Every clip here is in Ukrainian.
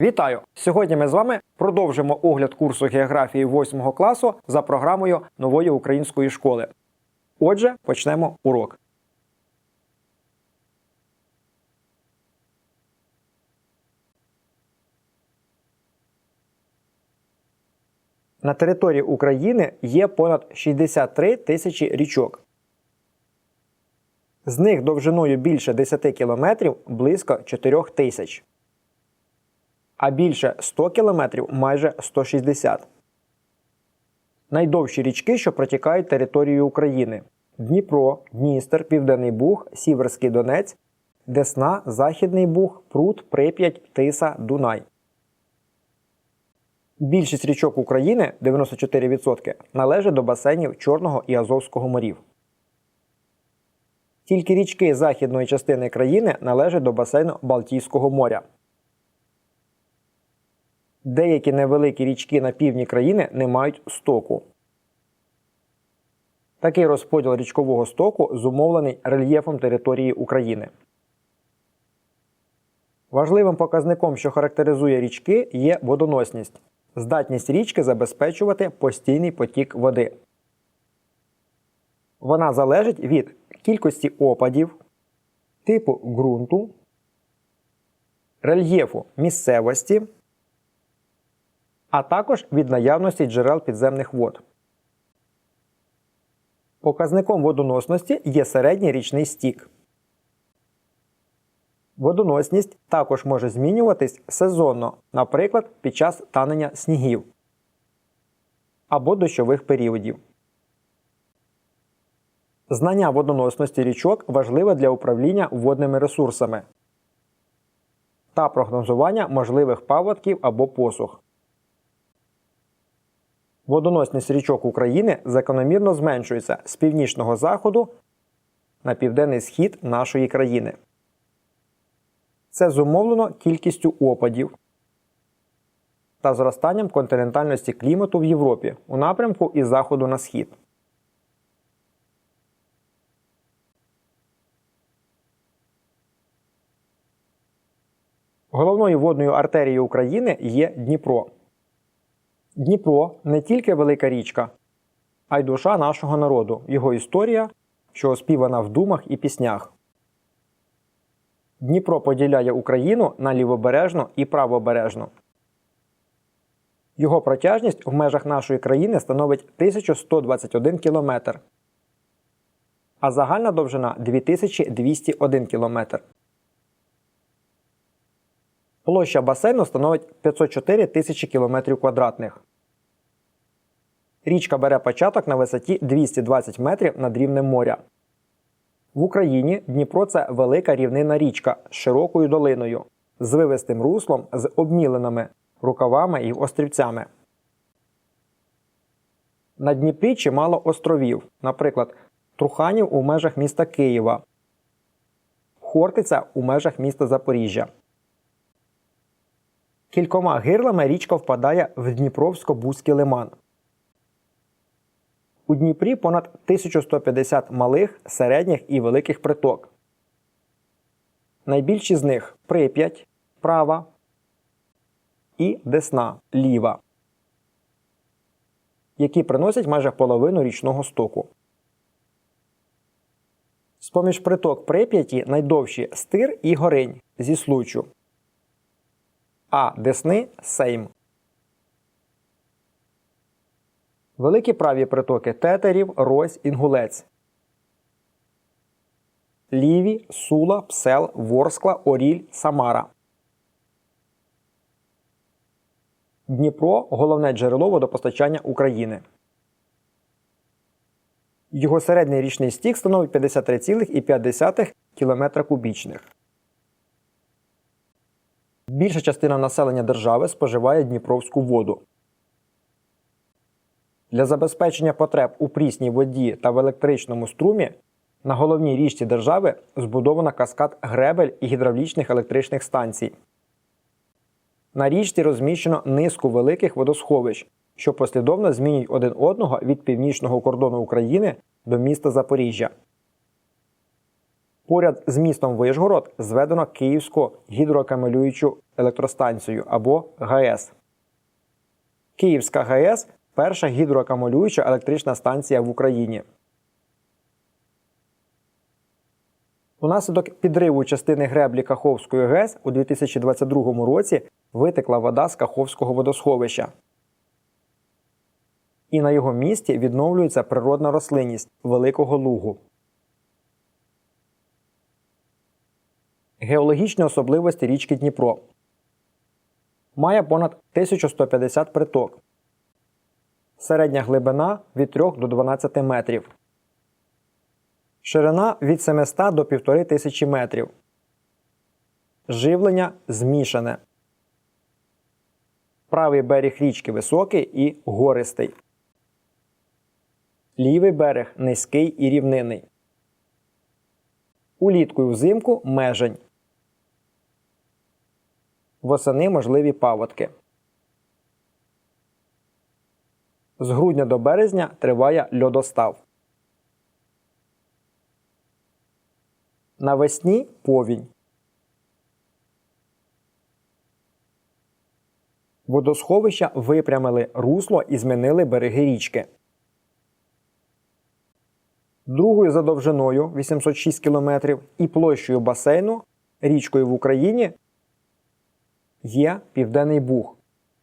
Вітаю! Сьогодні ми з вами продовжимо огляд курсу географії 8 класу за програмою нової української школи. Отже, почнемо урок. На території України є понад 63 тисячі річок. З них довжиною більше 10 кілометрів близько 4 тисяч а більше 100 км майже 160. Найдовші річки, що протікають територією України: Дніпро, Дністер, Південний Буг, Сіверський Донець, Десна, Західний Буг, Прут, Прип'ять, Тиса, Дунай. Більшість річок України 94% належать до басейнів Чорного і Азовського морів. Тільки річки західної частини країни належать до басейну Балтійського моря. Деякі невеликі річки на півдні країни не мають стоку. Такий розподіл річкового стоку зумовлений рельєфом території України. Важливим показником, що характеризує річки, є водоносність здатність річки забезпечувати постійний потік води. Вона залежить від кількості опадів, типу ґрунту, рельєфу місцевості а також від наявності джерел підземних вод. Показником водоносності є середній річний стік. Водоносність також може змінюватись сезонно, наприклад, під час танення снігів або дощових періодів. Знання водоносності річок важливе для управління водними ресурсами та прогнозування можливих паводків або посух. Водоносність річок України закономірно зменшується з північного заходу на південний схід нашої країни. Це зумовлено кількістю опадів та зростанням континентальності клімату в Європі у напрямку із заходу на схід. Головною водною артерією України є Дніпро. Дніпро не тільки велика річка, а й душа нашого народу, його історія, що оспівана в думах і піснях. Дніпро поділяє Україну на лівобережну і правобережну. Його протяжність в межах нашої країни становить 1121 км, а загальна довжина 2201 км. Площа басейну становить 504 тисячі км квадратних. Річка бере початок на висоті 220 метрів над рівнем моря. В Україні Дніпро це велика рівнинна річка з широкою долиною, з вивистим руслом, з обміленими рукавами і острівцями. На Дніпрі чимало островів, наприклад, Труханів у межах міста Києва, Хортиця у межах міста Запоріжжя. Кількома гирлами річка впадає в Дніпровсько-Бузький лиман. У Дніпрі понад 1150 малих, середніх і великих приток. Найбільші з них Прип'ять права і Десна ліва, які приносять майже половину річного стоку. З поміж приток Прип'яті найдовші стир і горинь зі случу а Десни Сейм. Великі праві притоки тетерів, Рось, Інгулець. Ліві, Сула, Псел, Ворскла, Оріль, Самара. Дніпро головне джерело водопостачання України. Його середній річний стік становить 53,5 км кубічних. Більша частина населення держави споживає Дніпровську воду. Для забезпечення потреб у прісній воді та в електричному струмі на головній річці держави збудовано каскад гребель і гідравлічних електричних станцій. На річці розміщено низку великих водосховищ, що послідовно змінюють один одного від північного кордону України до міста Запоріжжя. Поряд з містом Вишгород зведено Київську гідрокамелюючу електростанцію або ГАЕС. Київська ГАЕС перша гідроакумулююча електрична станція в Україні. Унаслідок підриву частини греблі Каховської ГЕС у 2022 році витекла вода з Каховського водосховища. І на його місці відновлюється природна рослинність Великого Лугу. Геологічні особливості річки Дніпро. Має понад 1150 приток. Середня глибина від 3 до 12 метрів. Ширина від 700 до 1500 метрів. Живлення змішане. Правий берег річки високий і гористий. Лівий берег низький і рівнинний. Улітку і взимку межень. Восени можливі паводки. З грудня до березня триває льодостав. Навесні повінь. Водосховища випрямили русло і змінили береги річки. Другою за довжиною 806 км і площею басейну річкою в Україні є Південний Буг.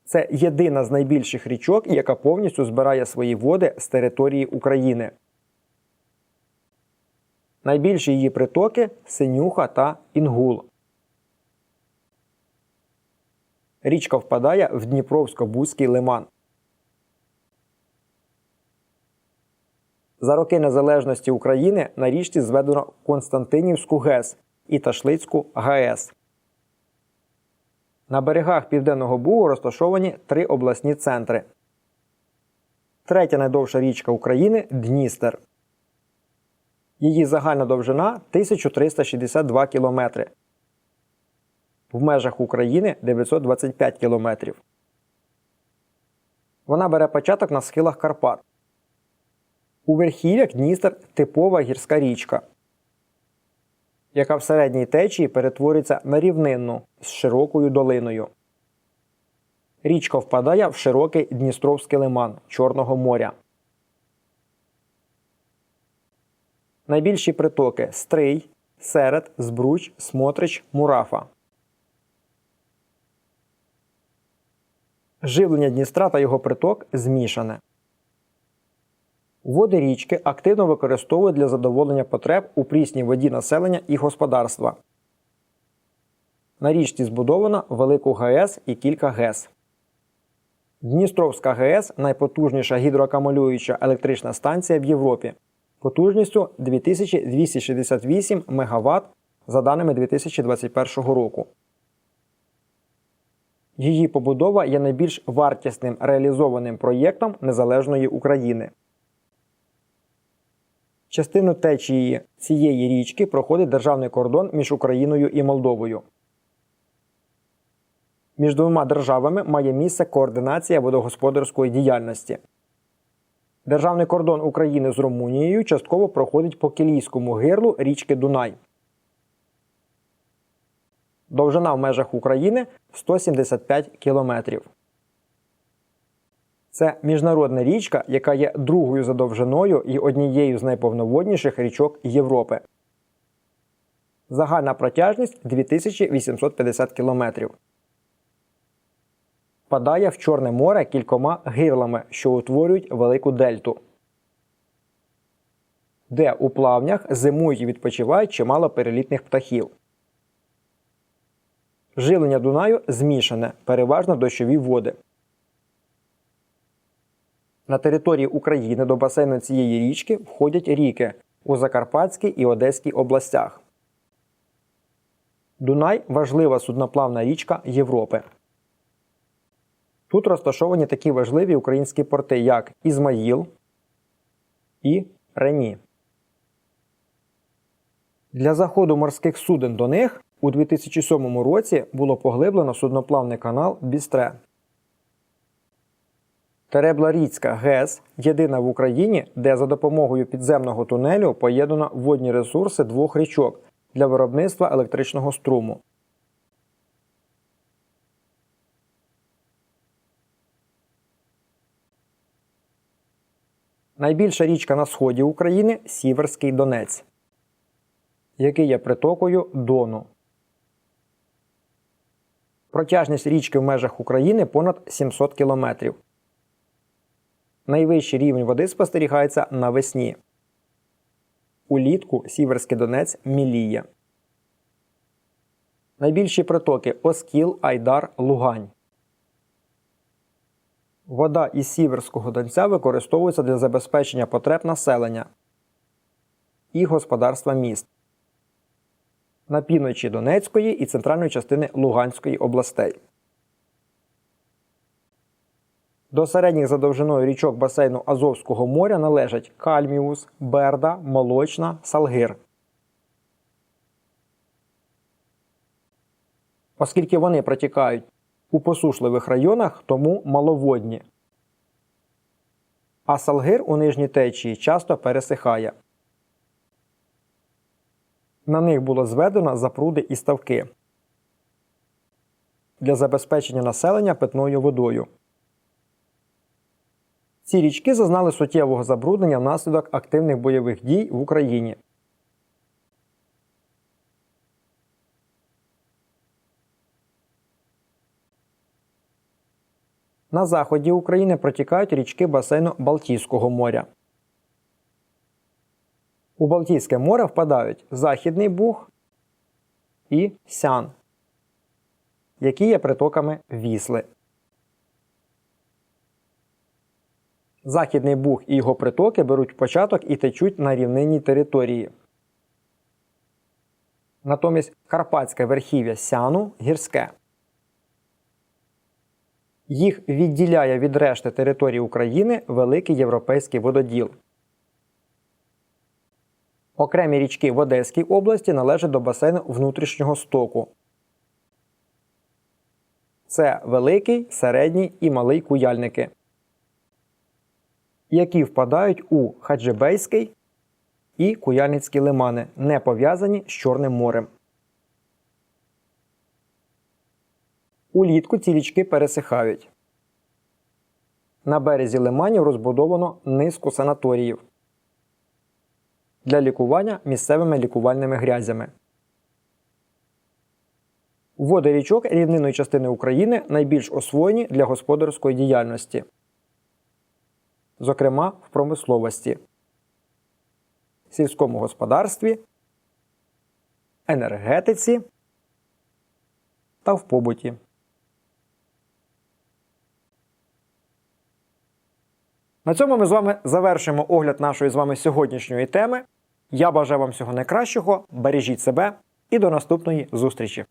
Це єдина з найбільших річок, яка повністю збирає свої води з території України. Найбільші її притоки Синюха та Інгул. Річка впадає в Дніпровсько-Бузький лиман. За роки незалежності України на річці зведено Константинівську ГЕС і Ташлицьку ГАЕС. На берегах Південного Бугу розташовані три обласні центри. Третя найдовша річка України Дністер. Її загальна довжина 1362 км. В межах України 925 км. Вона бере початок на схилах Карпат. У верхів'ях Дністер типова гірська річка, яка в середній течії перетворюється на рівнинну з широкою долиною. Річка впадає в широкий Дністровський лиман Чорного моря. Найбільші притоки Стрий, Серед, Збруч, Смотрич, Мурафа. Живлення Дністра та його приток змішане. Води річки активно використовують для задоволення потреб у прісній воді населення і господарства. На річці збудовано велику ГАЕС і кілька ГЕС. Дністровська ГЕС найпотужніша гідроакумулююча електрична станція в Європі потужністю 2268 МВт за даними 2021 року. Її побудова є найбільш вартісним реалізованим проєктом Незалежної України. Частину течії цієї річки проходить державний кордон між Україною і Молдовою. Між двома державами має місце координація водогосподарської діяльності. Державний кордон України з Румунією частково проходить по Кілійському гирлу річки Дунай. Довжина в межах України 175 кілометрів. Це міжнародна річка, яка є другою за довжиною і однією з найповноводніших річок Європи. Загальна протяжність 2850 кілометрів. Впадає в Чорне море кількома гирлами, що утворюють велику дельту, де у плавнях зимують і відпочивають чимало перелітних птахів. Живлення Дунаю змішане, переважно дощові води. На території України до басейну цієї річки входять ріки у Закарпатській і Одеській областях. Дунай важлива судноплавна річка Європи. Тут розташовані такі важливі українські порти, як Ізмаїл і Рені. Для заходу морських суден до них у 2007 році було поглиблено судноплавний канал Бістре. Теребларіцька ГЕС єдина в Україні, де за допомогою підземного тунелю поєднано водні ресурси двох річок для виробництва електричного струму. Найбільша річка на сході України Сіверський Донець, який є притокою Дону. Протяжність річки в межах України понад 700 кілометрів. Найвищий рівень води спостерігається навесні. Улітку Сіверський Донець міліє. Найбільші притоки Оскіл, Айдар, Лугань. Вода із Сіверського Донця використовується для забезпечення потреб населення і господарства міст на півночі Донецької і центральної частини Луганської областей. До середніх за довжиною річок басейну Азовського моря належать Кальміус, Берда, Молочна, Салгир. Оскільки вони протікають у посушливих районах, тому маловодні. А Салгир у нижній течії часто пересихає. На них було зведено запруди і ставки для забезпечення населення питною водою. Ці річки зазнали суттєвого забруднення внаслідок активних бойових дій в Україні. На заході України протікають річки басейну Балтійського моря. У Балтійське море впадають Західний Буг і Сян, які є притоками Вісли. Західний Буг і його притоки беруть початок і течуть на рівнинній території. Натомість Карпатське верхів'я Сяну гірське. Їх відділяє від решти території України великий європейський вододіл. Окремі річки в Одеській області належать до басейну внутрішнього стоку. Це великий, середній і малий куяльники, які впадають у Хаджибейський і Куяльницький лимани, не пов'язані з Чорним морем. Улітку ці річки пересихають. На березі лиманів розбудовано низку санаторіїв для лікування місцевими лікувальними грязями. Води річок рівнинної частини України найбільш освоєні для господарської діяльності, зокрема в промисловості, сільському господарстві, енергетиці та в побуті. На цьому ми з вами завершимо огляд нашої з вами сьогоднішньої теми. Я бажаю вам всього найкращого, бережіть себе і до наступної зустрічі!